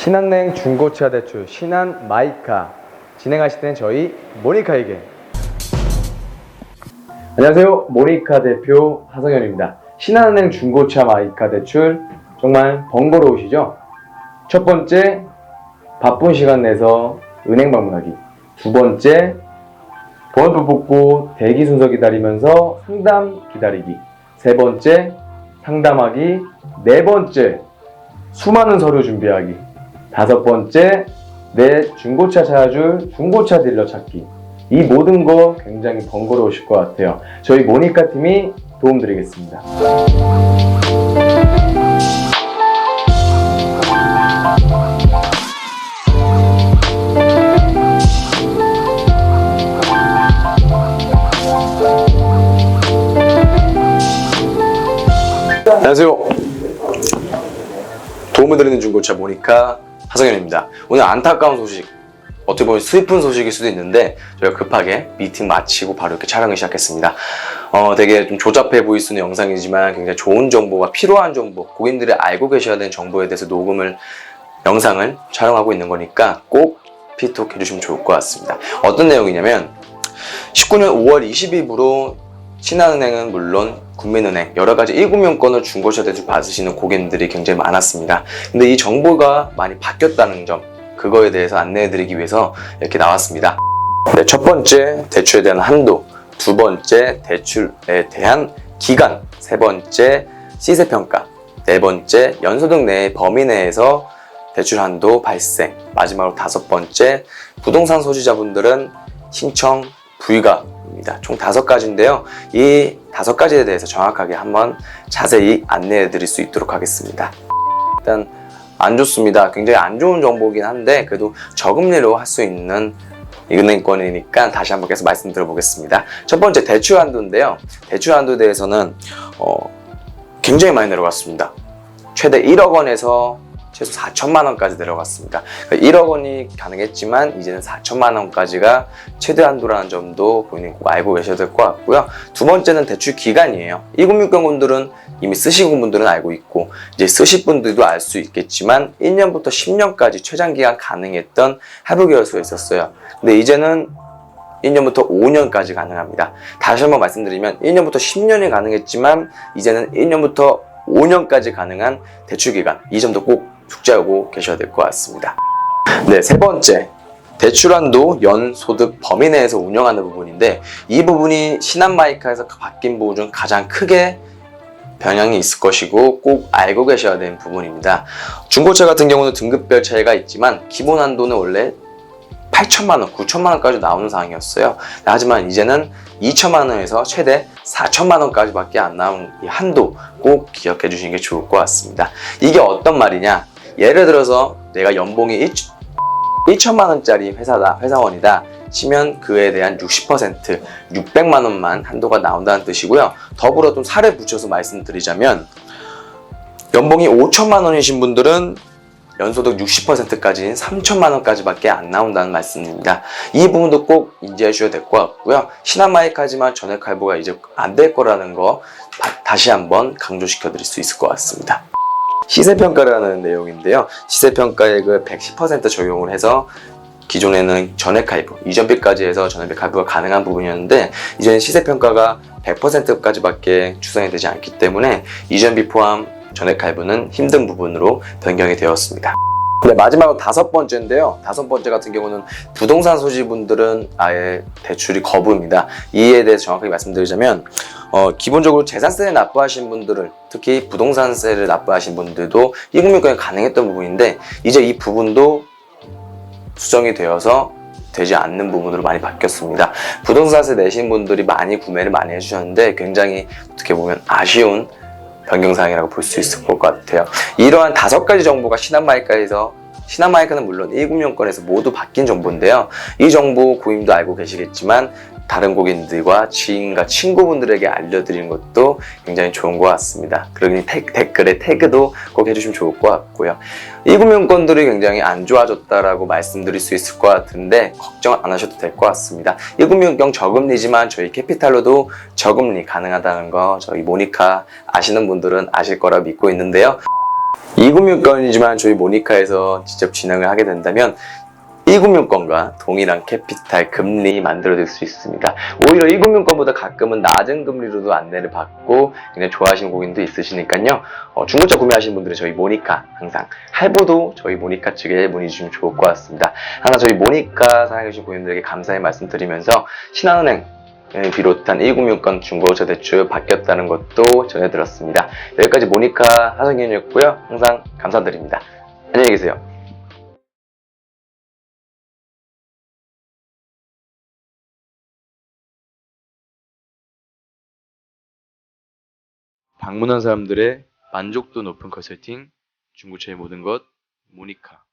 신한은행 중고차 대출 신한 마이카. 진행하실 때는 저희 모니카에게. 안녕하세요. 모니카 대표 하성현입니다. 신한은행 중고차 마이카 대출 정말 번거로우시죠? 첫 번째 바쁜 시간 내서 은행 방문하기. 두 번째 번호표 뽑고 대기 순서 기다리면서 상담 기다리기. 세 번째 상담하기. 네 번째 수많은 서류 준비하기 다섯 번째 내 중고차 찾아줄 중고차 딜러 찾기. 이 모든 거 굉장히 번거로우실 것 같아요. 저희 모니카 팀이 도움드리겠습니다. 안녕하세요. 도움을 드리는 중고차 모니카 하성현입니다. 오늘 안타까운 소식, 어떻게 보면 슬픈 소식일 수도 있는데 저희가 급하게 미팅 마치고 바로 이렇게 촬영을 시작했습니다. 어, 되게 좀 조잡해 보일 수 있는 영상이지만 굉장히 좋은 정보와 필요한 정보, 고객들이 알고 계셔야 되는 정보에 대해서 녹음을 영상을 촬영하고 있는 거니까 꼭 피톡 해주시면 좋을 것 같습니다. 어떤 내용이냐면 19년 5월 20일부로 신한은행은 물론 국민은행 여러 가지 1금융권을 중고차 대출 받으시는 고객님들이 굉장히 많았습니다. 근데 이 정보가 많이 바뀌었다는 점 그거에 대해서 안내해드리기 위해서 이렇게 나왔습니다. 네, 첫 번째 대출에 대한 한도, 두 번째 대출에 대한 기간, 세 번째 시세 평가, 네 번째 연소득 내 범위 내에서 대출 한도 발생, 마지막으로 다섯 번째 부동산 소지자분들은 신청 불가 입니다. 총 다섯 가지인데요. 이 다섯 가지에 대해서 정확하게 한번 자세히 안내해 드릴 수 있도록 하겠습니다. 일단 안 좋습니다. 굉장히 안 좋은 정보긴 한데 그래도 저금리로 할 수 있는 은행권이니까 다시 한번 계속 말씀드려 보겠습니다. 첫 번째 대출 한도인데요. 대출 한도에 대해서는 어, 굉장히 많이 내려갔습니다. 최대 1억 원에서 최소 4천만 원까지 내려갔습니다. 1억 원이 가능했지만 이제는 4천만 원까지가 최대 한도라는 점도 본인이 꼭 알고 계셔야 될 것 같고요. 두 번째는 대출 기간이에요. 1금융권분들은 이미 쓰신 분들은 알고 있고 이제 쓰실 분들도 알 수 있겠지만 1년부터 10년까지 최장 기간 가능했던 할부 계열수가 있었어요. 근데 이제는 1년부터 5년까지 가능합니다. 다시 한번 말씀드리면 1년부터 10년이 가능했지만 이제는 1년부터 5년까지 가능한 대출 기간 이 점도 꼭 숙지하고 계셔야 될 것 같습니다. 네, 세 번째. 대출한도 연소득 범위 내에서 운영하는 부분인데 이 부분이 신한마이카에서 바뀐 부분 중 가장 크게 변형이 있을 것이고 꼭 알고 계셔야 되는 부분입니다. 중고차 같은 경우는 등급별 차이가 있지만 기본 한도는 원래 8천만 원, 9천만 원까지 나오는 상황이었어요. 하지만 이제는 2천만 원에서 최대 4천만 원까지밖에 안 나오는 이 한도 꼭 기억해 주시는 게 좋을 것 같습니다. 이게 어떤 말이냐? 예를 들어서 내가 연봉이 1, 1천만 원짜리 회사다, 회사원이다. 치면 그에 대한 60% 600만 원만 한도가 나온다는 뜻이고요. 더불어 좀 살을 붙여서 말씀드리자면 연봉이 5천만 원이신 분들은 연소득 60%까지인 3천만 원까지밖에 안 나온다는 말씀입니다. 이 부분도 꼭 인지해 주셔야 될 것 같고요. 신한마이카지만 전액 할부가 이제 안 될 거라는 거 다- 다시 한번 강조시켜 드릴 수 있을 것 같습니다. 시세평가라는 내용인데요. 시세평가액을 110% 적용을 해서 기존에는 전액 할부, 이전비까지 해서 전액 할부가 가능한 부분이었는데 이제는 시세평가가 100%까지밖에 추산이 되지 않기 때문에 이전비 포함 전액 할부는 힘든 부분으로 변경이 되었습니다. 네, 마지막으로 다섯 번째인데요. 다섯 번째 같은 경우는 부동산 소지분들은 아예 대출이 거부입니다. 이에 대해서 정확하게 말씀드리자면 어, 기본적으로 재산세를 납부하신 분들을 특히 부동산세를 납부하신 분들도 이금융권이 가능했던 부분인데 이제 이 부분도 수정이 되어서 되지 않는 부분으로 많이 바뀌었습니다. 부동산세 내신 분들이 많이 구매를 많이 해주셨는데 굉장히 어떻게 보면 아쉬운 변경사항이라고 볼 수 있을 것 같아요. 이러한 다섯 가지 정보가 신한마이카에서 신한마이카는 물론 1금융권에서 모두 바뀐 정보인데요. 이 정보 고객님도 알고 계시겠지만 다른 고객님들과 지인과 친구분들에게 알려드리는 것도 굉장히 좋은 것 같습니다. 그러니 태- 댓글에 태그도 꼭 해주시면 좋을 것 같고요. 1금융권들이 굉장히 안 좋아졌다라고 말씀드릴 수 있을 것 같은데 걱정 안 하셔도 될 것 같습니다. 1금융권 저금리지만 저희 캐피탈로도 저금리 가능하다는 거 저희 모니카 아시는 분들은 아실 거라 믿고 있는데요. 2금융권이지만 저희 모니카에서 직접 진행을 하게 된다면 1금융권과 동일한 캐피탈 금리 만들어낼 수 있습니다. 오히려 1금융권보다 가끔은 낮은 금리로도 안내를 받고 굉장히 좋아하시는 고객님도 있으시니까요. 어, 중고차 구매하시는 분들은 저희 모니카 항상 할부도 저희 모니카 측에 문의 주시면 좋을 것 같습니다. 항상 저희 모니카 사랑해주신 고객님들에게 감사의 말씀 드리면서 신한은행 을 비롯한 1금융권 중고차 대출 바뀌었다는 것도 전해들었습니다. 여기까지 모니카 하성현이었고요. 항상 감사드립니다. 안녕히 계세요. 방문한 사람들의 만족도 높은 컨설팅, 중고차의 모든 것, 모니카.